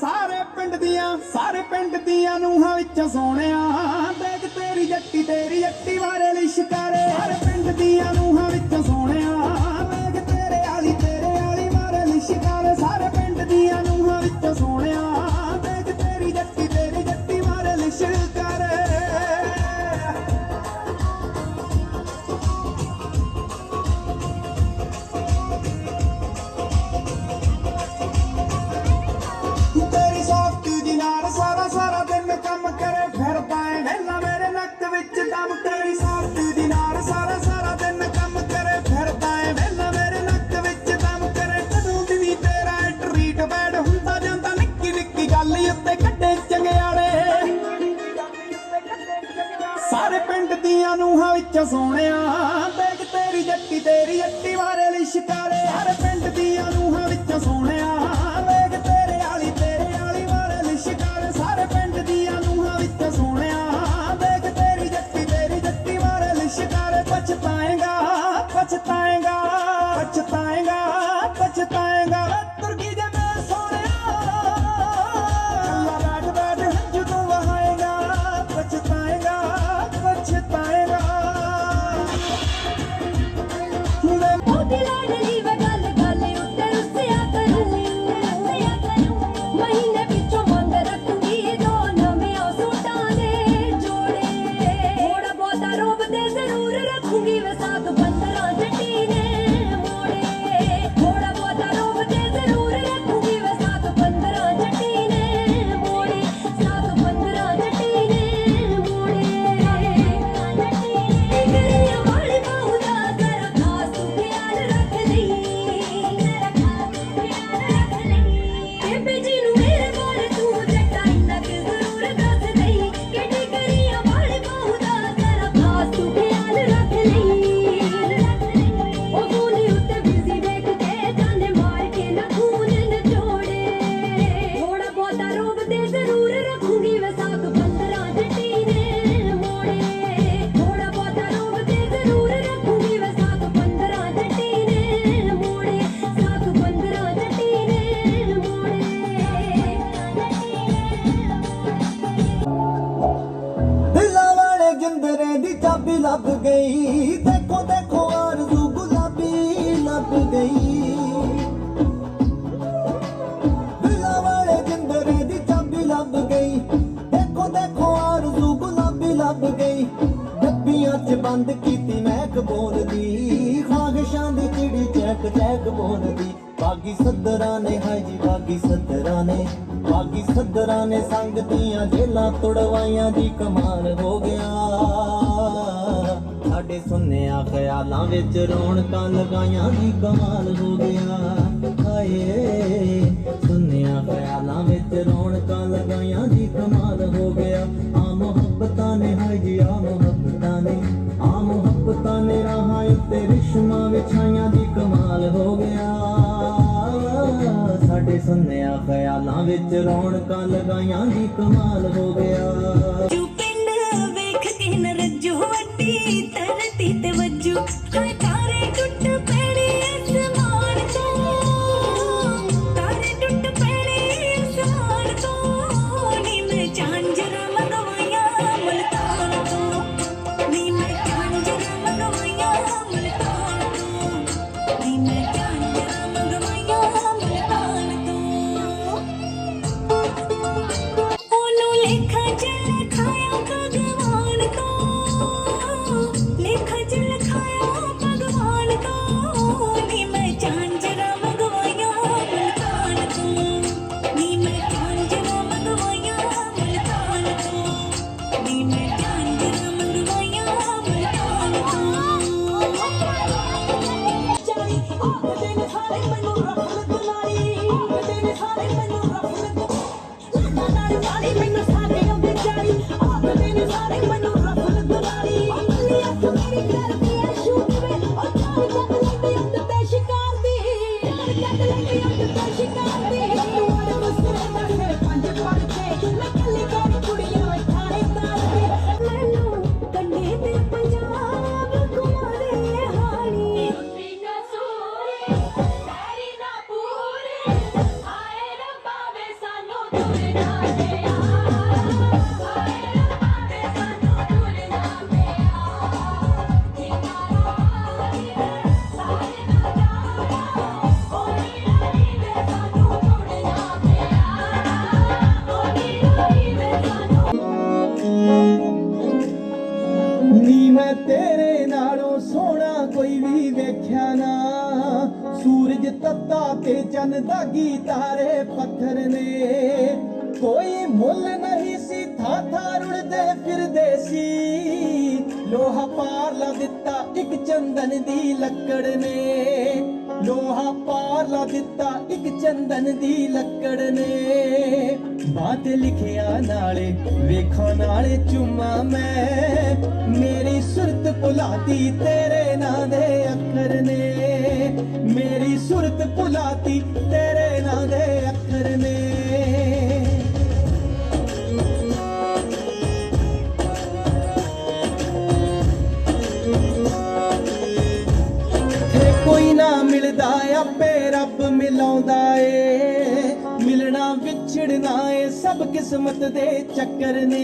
ਸਾਰੇ ਪਿੰਡ ਦੀਆਂ, ਸਾਰੇ ਪਿੰਡ ਦੀਆਂ ਨੂੰਹਾਂ ਵਿੱਚ ਸੋਹਣਿਆ ਦੇਖ ਤੇਰੀ ਜੱਟੀ ਤੇਰੀ ਜੱਟੀ ਵਾਰੇ ਲਈ ਸ਼ਿਕਾਰੇ। ਸਾਰੇ ਪਿੰਡ ਦੀਆਂ ਨੂੰਹਾਂ ਵਿੱਚ ਸੋਹਣਿਆ ਦੇਖ ਤੇਰੇ ਆਲੀ ਤੇਰੇ ਆਲੀ ਵਾਰੇ ਲਈ ਸ਼ਿਕਾਰੇ। ਸਾਰੇ ਪਿੰਡ ਦੀਆਂ ਨੂੰਹਾਂ ਵਿੱਚ ਸੋਹਣਿਆ ਦੇਖ ਤੇਰੀ ਜੱਟੀ ਤੇਰੀ ਜੱਟੀ ਵਾਰੇ ਲਈ ਸ਼ਿਕਾਰੇ। ਵਿੱਚੋਂ ਸੋਹਣਿਆ ਦੇਖ ਤੇਰੀ ਜੱਟੀ ਤੇਰੀ ਅੱਟੀ ਮਾਰੇ ਗੁਲਾਬੀ ਲੱਭ ਗਈ। ਦੇਖੋ ਦੇਖੋ, ਆਰਜ਼ੂ ਗੁਲਾਬੀ ਲੱਭ ਗਈ। ਚਾਬੀ ਲੱਭ ਗਈ। ਦੇਖੋ ਗੁਲਾਬੀ ਡੱਬੀਆਂ 'ਚ ਬੰਦ ਕੀਤੀ ਮੈਂ ਕਬੋਲ ਦੀ। ਖਾਗਸ਼ਾਂ ਦੀ ਚਿੜੀ ਚੈਕ ਚੈਕ ਬੋਲਦੀ ਬਾਗੀ ਸੱਦਰਾਂ ਨੇ ਹਾਈ ਜੀ, ਬਾਗੀ ਸੱਦਰਾਂ ਨੇ। ਬਾਗੀ ਸੱਦਰਾਂ ਨੇ ਸੰਗਤੀਆਂ ਜੇਲਾਂ ਤੁੜਵਾਈਆਂ ਦੀ ਕਮਾਲ ਹੋ ਗਿਆ। ਸਾਡੇ ਸੁੰਨਿਆ ਖਿਆਲਾਂ ਵਿੱਚ ਰੌਣਕਾਂ ਲਗਾਈਆਂ ਦੀ ਕਮਾਲ ਹੋ ਗਿਆ। ਹਾਏ ਸੁੰਨਿਆ ਖਿਆਲਾਂ ਵਿੱਚ ਰੌਣਕਾਂ ਲਗਾਈਆਂ ਦੀ ਕਮਾਲ ਹੋ ਗਿਆ। ਆ ਮੁਹੱਬਤਾਂ ਨੇ, ਹਾਏ ਆ ਮੁਹੱਬਤਾਂ ਨੇ। ਆ ਮੁਹੱਬਤਾਂ ਨੇ ਰਾਹਾਂ ਉੱਤੇ ਰਿਸ਼ਮਾ ਵਿਛਾਈਆਂ ਦੀ ਕਮਾਲ ਹੋ ਗਿਆ। ਸਾਡੇ ਸੁੰਨਿਆ ਖਿਆਲਾਂ ਵਿੱਚ ਰੌਣਕਾਂ ਲਗਾਈਆਂ ਦੀ ਕਮਾਲ ਹੋ ਗਿਆ। Let the light be on the touch, ਰੱਤਾ ਤੇ ਚੰਨ ਦਾਗੀ ਪੱਥਰ ਨੇ। ਕੋਈ ਮੁੱਲ ਨਹੀਂ ਸੀ ਥਾਂ ਥਾਂ ਰੁੜਦੇ ਫਿਰਦੇ ਸੀ। ਲੋਹਾ ਪਾਰ ਲਾ ਦਿੱਤਾ ਇੱਕ ਚੰਦਨ ਦੀ ਲੱਕੜ ਨੇ। ਲੋਹਾ ਪਾਰ ਲਾ ਦਿੱਤਾ ਚੰਦਨ ਦੀ ਲੱਕੜ ਨੇ ਬਾਤ ਲਿਖਿਆ ਨਾਲੇ, ਵੇਖੋ ਨਾਲੇ ਚੁੰਮਾ ਮੈਂ। ਮੇਰੀ ਸੁਰਤ ਭੁਲਾਤੀ ਤੇਰੇ ਨਾਂ ਦੇ ਅੱਖਰ ਨੇ। ਮੇਰੀ ਸੁਰਤ ਭੁਲਾਤੀ ਤੇਰੇ ਨਾਂ ਦੇ ਅੱਖਰ ਨੇ। ਮਿਲਦਾ ਆਪੇ ਰੱਬ ਮਿਲਾਉਂਦਾ ਏ। ਮਿਲਣਾ ਵਿਛੜਨਾ ਏ, ਸਭ ਕਿਸਮਤ ਦੇ ਚੱਕਰ ਨੇ।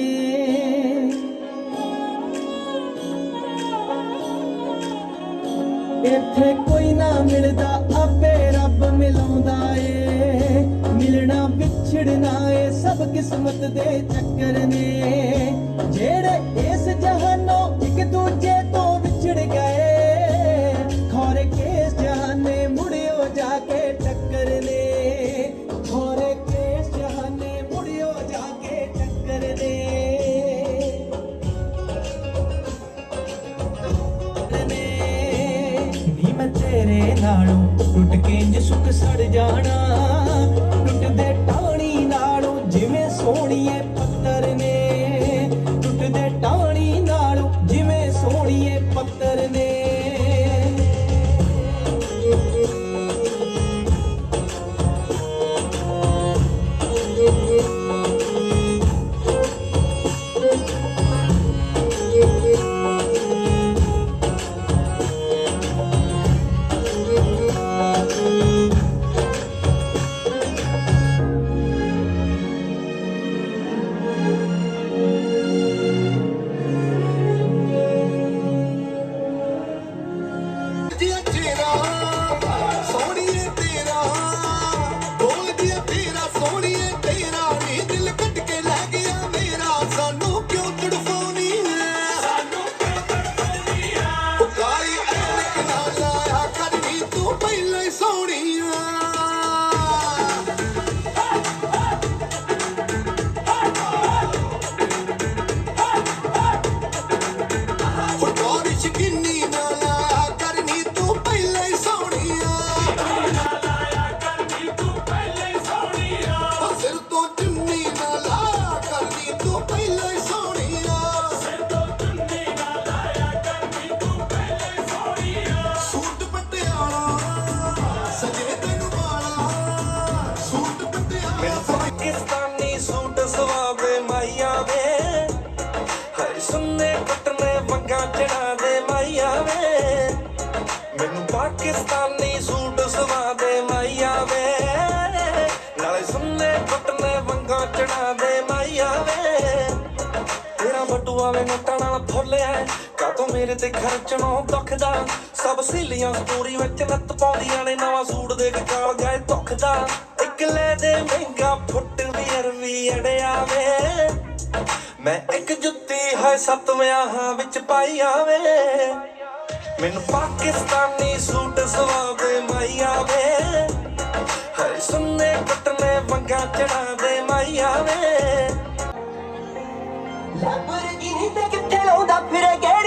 ਇੱਥੇ ਕੋਈ ਨਾ ਮਿਲਦਾ, ਆਪੇ ਰੱਬ ਮਿਲਾਉਂਦਾ ਏ। ਮਿਲਣਾ ਵਿਛੜਨਾ ਏ, ਸਭ ਕਿਸਮਤ ਦੇ ਚੱਕਰ ਨੇ। ਜਿਹੜੇ ਇਸ ਜਹਾਨੋਂ ਇੱਕ ਦੂਜੇ ਤੋਂ ਵਿਛੜ ਗਏ ਪਾਕਿਸਤਾਨੀ ਸੂਟ ਸਵਾਵੇ ਮਾਈਆ ਵੇ। ਨਾਲੇ ਸੁੰਨੇ ਕੱਟਨੇ ਵੰਗਾ ਚੜਾ ਦੇ ਮਾਈਆ ਵੇ। ਤੇਰਾ ਬਟੂਆ ਵੇ ਨੋਟਾਂ ਨਾਲ ਫੁੱਲਿਆ। ਕਾ ਤੂੰ ਮੇਰੇ ਤੇ ਖਰਚਣੋਂ ਦੁਖਦਾ? ਸਭ ਸਹੇਲੀਆਂ ਸਟੋਰੀ ਵਿੱਚ ਨੱਤ ਪਾਉਂਦੀਆਂ ਨੇ, ਨਵਾਂ ਸੂਟ ਦੇ ਕੇ ਕਾਲ ਗਏ ਦੁਖਦਾ ਇੱਕ ਦੇ ਮਹਿੰਗਾ ਫੁੱਟ ਵੀ ਅਰਵੀ ਅੜਿਆ ਵੇ। ਮੈਂ ਇੱਕ ਜੁੱਤੀ ਹੈ ਸੱਤ ਵਿਆਹਾਂ ਵਿੱਚ ਪਾਈ ਆਵੇ। ਮੈਨੂੰ ਪਾਕਿਸਤਾਨੀ ਸੂਟ ਸਵਾਵੇ ਮਾਈਆ ਵੇ। ਹਾਏ ਸੁੰਨੇ ਕੱਟਨੇ ਵੰਗਾ ਚੜਾ ਦੇ ਮਾਈਆ ਵੇ। ਲੈਬਰਗਿਨੀ ਤੇ ਕਿੱਥੇ ਲਾਉਂਦਾ ਫਿਰੇ ਗੇੜੀਆਂ